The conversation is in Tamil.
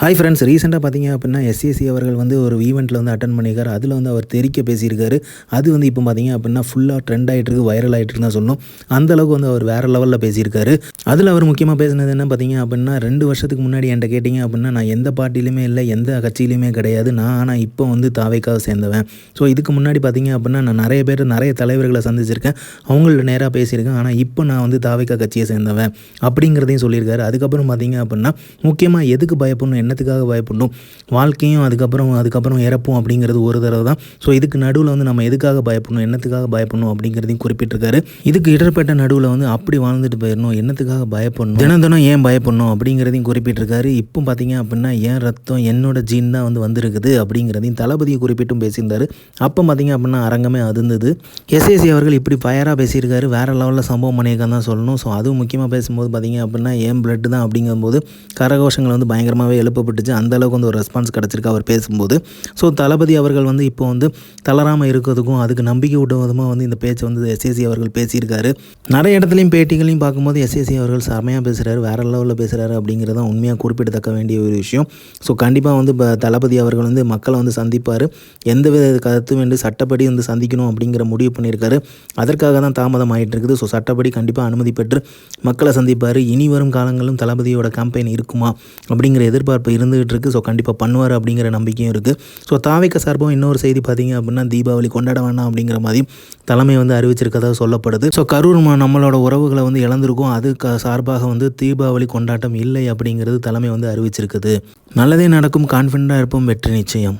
ஹாய் ஃப்ரெண்ட்ஸ் ரீசெண்டாக பார்த்தீங்க அப்படின்னா எஸ்எஸ்சி அவர்கள் வந்து ஒரு ஈவெண்ட்டில் வந்து அட்டன் பண்ணியிருக்காரு. அதில் வந்து அவர் தெரிக்க பேசியிருக்காரு. அது வந்து இப்போ பார்த்தீங்க அப்படின்னா ஃபுல்லாக ட்ரெண்ட் ஆகிட்டு இருக்கு வைரல் ஆகிட்டு தான் சொல்லணும். அந்தளவுக்கு வந்து அவர் வேறு லெவலில் பேசியிருக்காரு. அதில் அவர் முக்கியமாக பேசினது என்ன பார்த்தீங்க அப்படின்னா ரெண்டு வருஷத்துக்கு முன்னாடி என்கிட்ட கேட்டிங்க அப்படின்னா நான் எந்த பார்ட்டிலையுமே இல்லை எந்த கட்சியிலையுமே கிடையாது. நான் ஆனால் இப்போ வந்து தாவைக்காக சேர்ந்தவன். ஸோ இதுக்கு முன்னாடி பார்த்தீங்க அப்படின்னா நான் நிறைய பேர் நிறைய தலைவர்களை சந்திச்சிருக்கேன். அவங்கள்ட்ட நேராக பேசியிருக்கேன். ஆனால் இப்போ நான் வந்து தாவைக்கா கட்சியை சேர்ந்தவன் அப்படிங்கிறதையும் சொல்லியிருக்காரு. அதுக்கப்புறம் பார்த்தீங்க அப்படின்னா முக்கியமாக எதுக்கு பயப்படணும் என்னத்துக்காக பயப்படணும்? வாழ்க்கையும் அதுக்கப்புறம் அதுக்கப்புறம் இறப்பும் அப்படிங்கிறது ஒரு தடவை தான். ஸோ இதுக்கு நடுவில் வந்து நம்ம எதுக்காக பயப்படணும்? என்னத்துக்காக பயப்படணும்? அப்படிங்கிறதையும் குறிப்பிட்டிருக்காரு. இதுக்கு இடர்பட்ட நடுவில் வந்து அப்படி வாழ்ந்துட்டு போயிடணும். என்னத்துக்காக பயப்படணும்? தினம் தினம் ஏன் பயப்படணும்? அப்படிங்கிறதையும் குறிப்பிட்டிருக்காரு. இப்போ பார்த்தீங்க அப்படின்னா ஏன் ரத்தம் என்னோட ஜீன் தான் வந்து வந்திருக்குது அப்படிங்கிறதையும் தளபதியை குறிப்பிட்டும் பேசியிருந்தார். அப்போ பார்த்தீங்க அப்படின்னா அரங்கமே அதிர்ந்தது. எஸ்ஏசி அவர்கள் இப்படி ஃபயராக பேசியிருக்காரு. வேறு லெவலில் சம்பவம் பண்ணியிருக்கான்னு தான் சொல்லணும். ஸோ அதுவும் முக்கியமாக பேசும்போது பார்த்தீங்க அப்படின்னா ஏன் பிளட்டு தான் அப்படிங்கும்போது கரகோஷங்கள் வந்து பயங்கரமாகவே எழுப்பப்பட்டுச்சு. அந்த அளவுக்கு வந்து ஒரு ரெஸ்பான்ஸ் கிடச்சிருக்கு அவர் பேசும்போது. ஸோ தளபதி அவர்கள் வந்து இப்போ வந்து தளராமல் இருக்கிறதுக்கும் அதுக்கு நம்பிக்கை விடுவதுமாக விதமாக வந்து இந்த பேச்சை வந்து எஸ்ஏசி அவர்கள் பேசியிருக்காரு. நிறைய இடத்துலையும் பேட்டிகளையும் பார்க்கும்போது எஸ்ஏசி அவர்கள் செமையாக பேசுகிறாரு வேறு லெவலில் பேசுகிறாரு அப்படிங்கிறது தான் உண்மையாக குறிப்பிடத்தக்க வேண்டிய ஒரு விஷயம். ஸோ கண்டிப்பாக வந்து இப்போ தளபதி அவர்கள் வந்து மக்களை வந்து சந்திப்பார். எந்த வித கருத்தும் வேண்டும் சட்டப்படி வந்து சந்திக்கணும் அப்படிங்கிற முடிவு பண்ணியிருக்காரு. அதற்காக தான் தாமதம் ஆகிட்டு இருக்குது ஸோ சட்டப்படி கண்டிப்பாக அனுமதி பெற்று மக்களை சந்திப்பார். இனி வரும் காலங்களிலும் தளபதியோட கேம்பெயின் இருக்குமா அப்படிங்கிற எதிர்பார்ப்பு இப்போ இருந்துகிட்டு இருக்குது ஸோ கண்டிப்பாக பண்ணுவார் அப்படிங்கிற நம்பிக்கையும் இருக்குது ஸோ தாவிக்க சார்பாக இன்னொரு செய்தி பார்த்தீங்க அப்படின்னா தீபாவளி கொண்டாட வேணாம் அப்படிங்கிற மாதிரி தலைமை வந்து அறிவிச்சிருக்கதாக சொல்லப்படுது. ஸோ கரூர் ம- நம்மளோட உறவுகளை வந்து இழந்திருக்கும். அது சார்பாக வந்து தீபாவளி கொண்டாட்டம் இல்லை அப்படிங்கிறது தலைமை வந்து அறிவிச்சிருக்குது. நல்லதே நடக்கும் கான்ஃபிடண்ட்டாக இருப்போம் வெற்றி நிச்சயம்.